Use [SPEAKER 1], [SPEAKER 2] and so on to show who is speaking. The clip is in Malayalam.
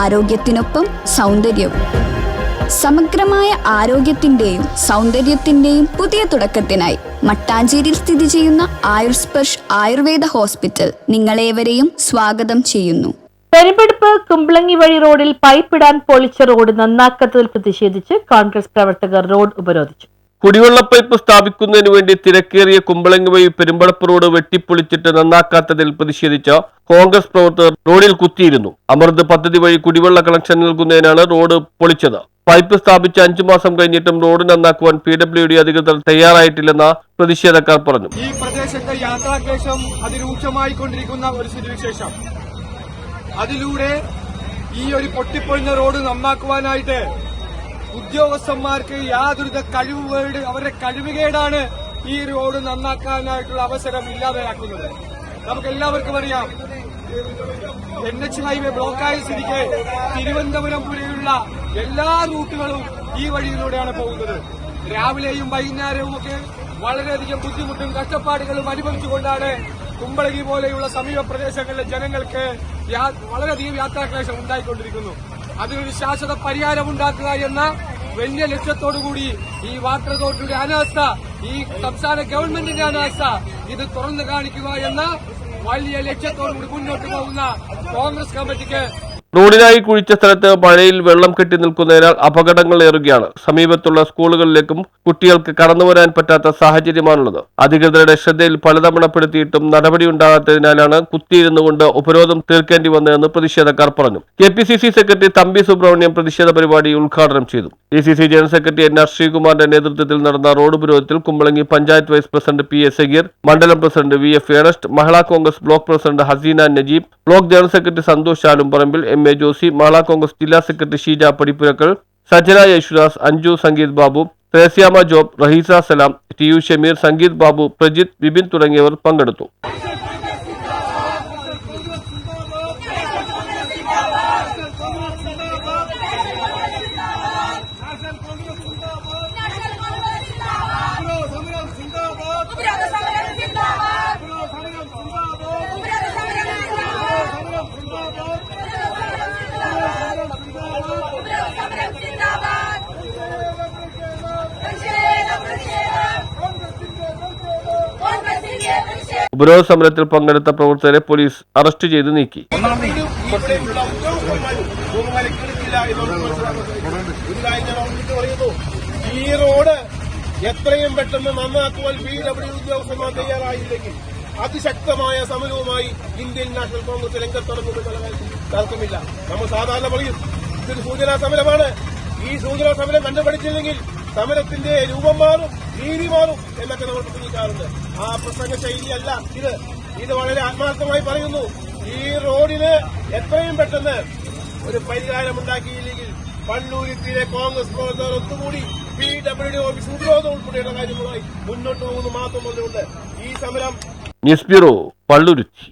[SPEAKER 1] ആരോഗ്യത്തിനൊപ്പം സൗന്ദര്യവും. സമഗ്രമായ ആരോഗ്യത്തിന്റെയും സൗന്ദര്യത്തിന്റെയും പുതിയ തുടക്കത്തിനായി മട്ടാഞ്ചേരിയിൽ സ്ഥിതി ചെയ്യുന്ന ആയുർസ്പർശ് ആയുർവേദ ഹോസ്പിറ്റൽ നിങ്ങളേവരെയും സ്വാഗതം ചെയ്യുന്നു.
[SPEAKER 2] പെരുമ്പെടുപ്പ് കുമ്പളങ്ങി വഴി റോഡിൽ പൈപ്പിടാൻ പൊളിച്ച റോഡ് നന്നാക്കത്തിൽ പ്രതിഷേധിച്ച് കോൺഗ്രസ് പ്രവർത്തകർ റോഡ് ഉപരോധിച്ചു.
[SPEAKER 3] കുടിവെള്ള പൈപ്പ് സ്ഥാപിക്കുന്നതിന് വേണ്ടി തിരക്കേറിയ കുമ്പളങ്ങ വഴി പെരുമ്പടപ്പ് റോഡ് വെട്ടിപ്പൊളിച്ചിട്ട് നന്നാക്കാത്തതിൽ പ്രതിഷേധിച്ച കോൺഗ്രസ് പ്രവർത്തകർ റോഡിൽ കുത്തിയിരുന്നു. അമൃത് പദ്ധതി വഴി കുടിവെള്ള കണക്ഷൻ നൽകുന്നതിനാണ് റോഡ് പൊളിച്ചത്. പൈപ്പ് സ്ഥാപിച്ച അഞ്ചു മാസം കഴിഞ്ഞിട്ടും റോഡ് നന്നാക്കുവാൻ പി ഡബ്ല്യു ഡി അധികൃതർ തയ്യാറായിട്ടില്ലെന്ന പ്രതിഷേധക്കാർ പറഞ്ഞു.
[SPEAKER 4] ഈ പ്രദേശത്തെ യാത്രാക്ലേശം അതിരൂക്ഷമായി കൊണ്ടിരിക്കുന്ന ഒരു സ്ഥിതിവിശേഷം. അതിലൂടെ ഈ ഒരു പൊട്ടിപ്പൊളിഞ്ഞ റോഡ് നന്നാക്കുവാനായിട്ട് ഉദ്യോഗസ്ഥന്മാർക്ക് യാതൊരുവിധ കഴിവുകേട് അവരുടെ കഴിവുകേടാണ് ഈ റോഡ് നന്നാക്കാനായിട്ടുള്ള അവസരം ഇല്ലാതെയാക്കുന്നത് നമുക്ക് എല്ലാവർക്കും അറിയാം എൻ എച്ച് ഹൈവേ ബ്ലോക്കായ സ്ഥിതിക്ക് തിരുവനന്തപുരം വരെയുള്ള എല്ലാ റൂട്ടുകളും ഈ വഴിയിലൂടെയാണ് പോകുന്നത്. രാവിലെയും വൈകുന്നേരവും ഒക്കെ വളരെയധികം ബുദ്ധിമുട്ടും കഷ്ടപ്പാടുകളും അനുഭവിച്ചുകൊണ്ടാണ് കുമ്പളകി പോലെയുള്ള സമീപ പ്രദേശങ്ങളിലെ ജനങ്ങൾക്ക് വളരെയധികം യാത്രാക്ലേശം ഉണ്ടായിക്കൊണ്ടിരിക്കുന്നു. അതിനൊരു ശാശ്വത പരിഹാരം ഉണ്ടാക്കുക എന്ന വലിയ ലക്ഷ്യത്തോടുകൂടി ഈ വാട്ടർ അതോറിറ്റിയുടെ അനാസ്ഥ ഈ സംസ്ഥാന ഗവൺമെന്റിന്റെ അനാസ്ഥ ഇത് തുറന്നു കാണിക്കുക എന്ന വലിയ ലക്ഷ്യത്തോടുകൂടി മുന്നോട്ട് പോകുന്ന കോൺഗ്രസ് കമ്മിറ്റിക്ക്
[SPEAKER 3] റോഡിനായി കുഴിച്ച സ്ഥലത്ത് മഴയിൽ വെള്ളം കെട്ടി നിൽക്കുന്നതിനാൽ അപകടങ്ങൾ ഏറുകയാണ്. സമീപത്തുള്ള സ്കൂളുകളിലേക്കും കുട്ടികൾക്ക് കടന്നുവരാൻ പറ്റാത്ത സാഹചര്യമാണുള്ളത്. അധികൃതരുടെ ശ്രദ്ധയിൽ പലതവണ പെടുത്തിയിട്ടും നടപടിയുണ്ടാകാത്തതിനാലാണ് കുത്തിയിരുന്നുകൊണ്ട് ഉപരോധം തീർക്കേണ്ടി വന്നതെന്ന് പ്രതിഷേധക്കാർ പറഞ്ഞു. K P C C secretary Thampi Subramanyam പ്രതിഷേധ പരിപാടി ഉദ്ഘാടനം ചെയ്തു. D C C general secretary N R ശ്രീകുമാറിന്റെ നേതൃത്വത്തിൽ നടന്ന road ഉപരോധത്തിൽ Kumbalangi panchayat vice president P A Sageer മണ്ഡലം president V F Ernest Mahila Congress block president Haseena Najeeb block general secretary Santhosh Alumparambil M A Josy Mala Congress ജില്ലാ secretary Sheeja Padippurakkal Sajana Yesudas Anju Sangeeth Babu Threasiamma Job Raheesa Salam T U Shameer Sangeeth Babu Prajith Vipin തുടങ്ങിയവർ പങ്കെടുത്തു
[SPEAKER 5] ഉപരോധ സമരം സിന്ദാബാദ് ഉപരോധ സമരം സിന്ദാബാദ് ഉപരോധ സമരം സിന്ദാബാദ് പ്രതിഷേധം പ്രതിഷേധം കോൺഗ്രസിന്റെ പ്രതിഷേധം
[SPEAKER 3] ഉപരോധ സമരത്തിൽ പങ്കെടുത്ത പ്രവർത്തകരെ പോലീസ് അറസ്റ്റ് ചെയ്ത് നീക്കി.
[SPEAKER 4] ഈ റോഡ് എത്രയും പെട്ടെന്ന് നന്നാക്കുവാൻ പി ഡബ്ല്യു ഉദ്യോഗസ്ഥന്മാർ തയ്യാറായില്ലെങ്കിൽ അതിശക്തമായ സമരവുമായി ഇന്ത്യൻ നാഷണൽ കോൺഗ്രസ് രംഗത്തിറങ്ങുന്ന തർക്കമില്ല. നമ്മൾ സാധാരണ പറയും ഇതൊരു സൂചനാ സമരമാണ് ഈ സൂചനാ സമരം കണ്ടുപിടിച്ചില്ലെങ്കിൽ സമരത്തിന്റെ രൂപം മാറും രീതി മാറും എന്നൊക്കെ നമ്മൾ പ്രസംഗിക്കാറുണ്ട്. ആ പ്രസംഗ ശൈലിയല്ല ഇത്. ഇത് വളരെ ആത്മാർത്ഥമായി പറയുന്നു. ഈ റോഡിന് എത്രയും പെട്ടെന്ന് ഒരു പരിഹാരം ഉണ്ടാക്കിയില്ലെങ്കിൽ പള്ളൂരിത്തിലെ കോൺഗ്രസ് പ്രവർത്തകർ ഒത്തുകൂടി പി ഡബ്ല്യു ഡി ഓഫീസ് ഉപരോധം ഉൾപ്പെടെയുള്ള കാര്യങ്ങളുമായി മുന്നോട്ട് പോകുന്നു മാത്രം ഈ സമരം
[SPEAKER 3] ന്യൂസ് ബ്യൂറോ പള്ളുരുച്ചി.